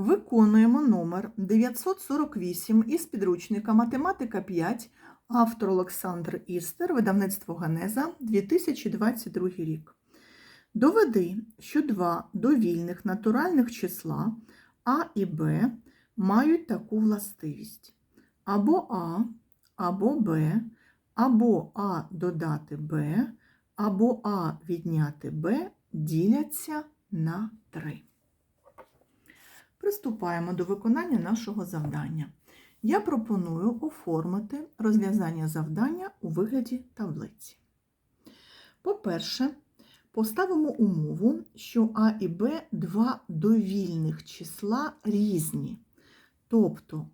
Виконуємо номер 948 із підручника Математика 5, автор Олександр Істер, видавництво Ганеза, 2022 рік. Доведи, що два довільних натуральних числа А і Б мають таку властивість. Або А, або Б, або А додати Б, або А відняти Б діляться на 3. Приступаємо до виконання нашого завдання. Я пропоную оформити розв'язання завдання у вигляді таблиці. По-перше, поставимо умову, що А і Б два довільних числа різні. Тобто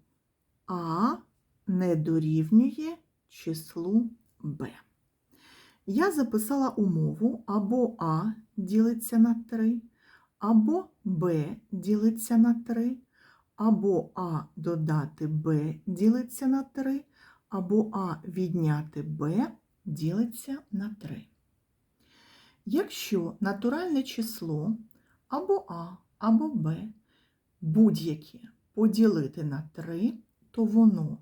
А не дорівнює числу Б. Я записала умову або А ділиться на 3, або Б ділиться на 3, або А додати Б ділиться на 3, або А відняти Б ділиться на 3. Якщо натуральне число або А, або Б будь-яке поділити на 3, то воно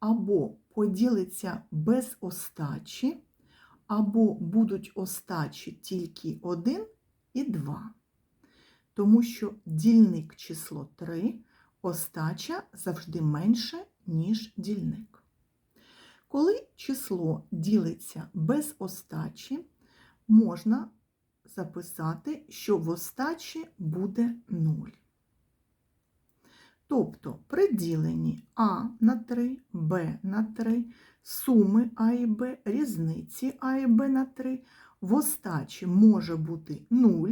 або поділиться без остачі, або будуть остачі тільки 1 і 2 тому що дільник число 3 остача завжди менше, ніж дільник. Коли число ділиться без остачі, можна записати, що в остачі буде 0. Тобто при діленні А на 3, Б на 3, суми А і Б, різниці А і Б на 3, в остачі може бути 0,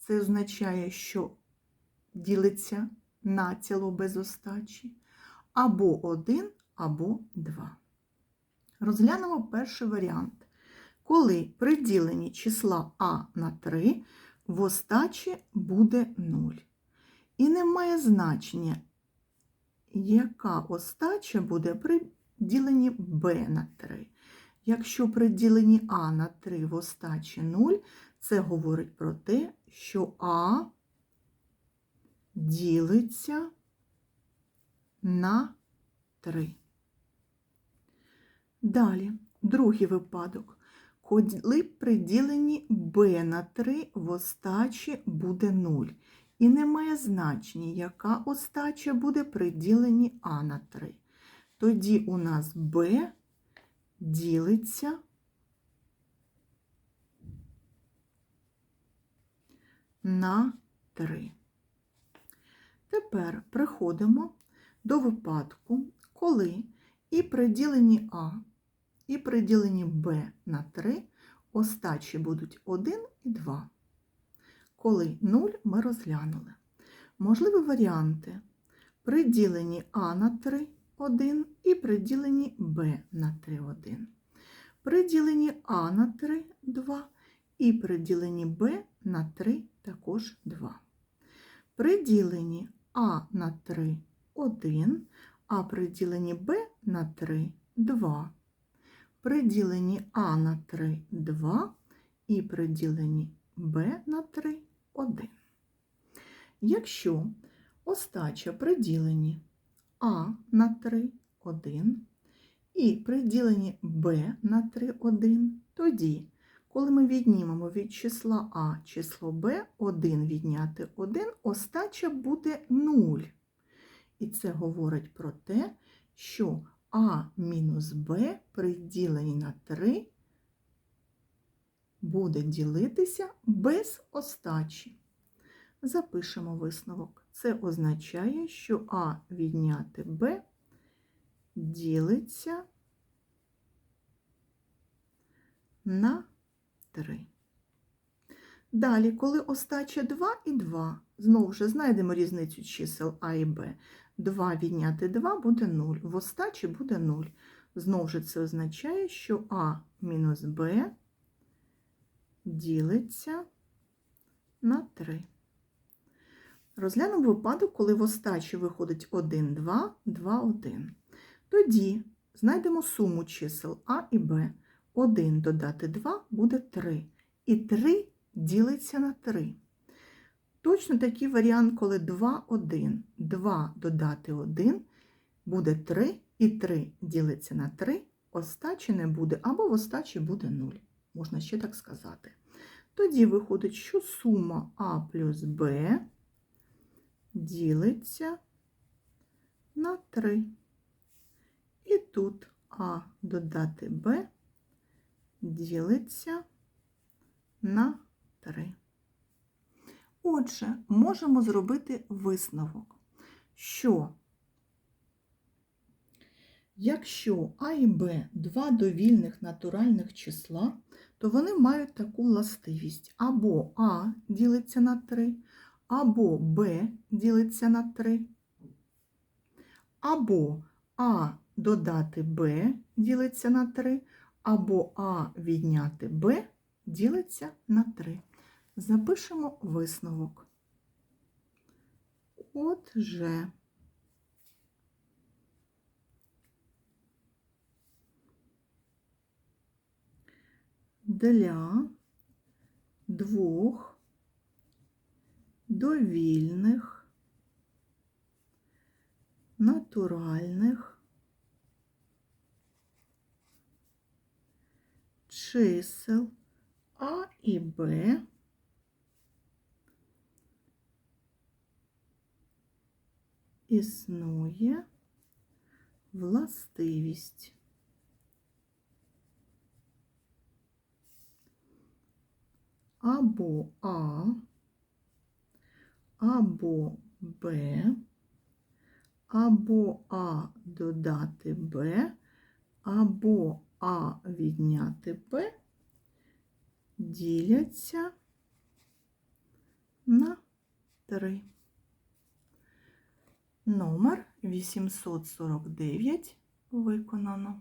це означає, що ділиться націло без остачі, або 1, або 2. Розглянемо перший варіант. Коли при діленні числа А на 3 в остачі буде 0. І не має значення, яка остача буде при діленні Б на 3. Якщо при діленні А на 3 в остачі 0, це говорить про те, що А ділиться на 3. Далі, другий випадок. Коли при діленні b на 3 в остачі буде 0. І не має значення, яка остача буде при діленні А на 3. Тоді у нас b ділиться на 3. Тепер приходимо до випадку, коли і при діленні А, і при діленні Б на 3 остачі будуть 1 і 2. Коли 0 ми розглянули. Можливі варіанти при діленні А на 3 1 і при діленні Б на 3 1. При діленні А на 3 2 і при діленні Б на 3 також 2. При діленні А на 3 1, а при діленні Б на 3 2. При діленні А на 3 2 і при діленні Б на 3 1. Якщо остача при діленні А на 3 1 і при діленні Б на 3 1, тоді коли ми віднімемо від числа А число Б, 1 відняти 1, остача буде 0. І це говорить про те, що А мінус Б при діленні на 3 буде ділитися без остачі. Запишемо висновок. Це означає, що А відняти Б ділиться на 3. Далі, коли остача 2 і 2, знову ж знайдемо різницю чисел А і Б. 2 відняти 2 буде 0, в остачі буде 0. Знову ж це означає, що А мінус Б ділиться на 3. Розглянемо випадок, коли в остачі виходить 1, 2, 2, 1. Тоді знайдемо суму чисел А і Б. 1 додати 2 буде 3. І 3 ділиться на 3. Точно такий варіант, коли 2, 1. 2 додати 1 буде 3, і 3 ділиться на 3, остачі не буде, або в остачі буде 0. Можна ще так сказати. Тоді виходить, що сума А плюс Б ділиться на 3. І тут А додати Б ділиться на 3. Отже, можемо зробити висновок, що якщо А і Б два довільних натуральних числа, то вони мають таку властивість або А ділиться на 3, або Б ділиться на 3, або А додати Б ділиться на 3, або А відняти Б ділиться на 3. Запишемо висновок. Отже, для двох довільних натуральних чисел А і Б існує властивість. Або А, або Б, або А додати Б, або А відняти Б діляться на 3. Номер 849 виконано.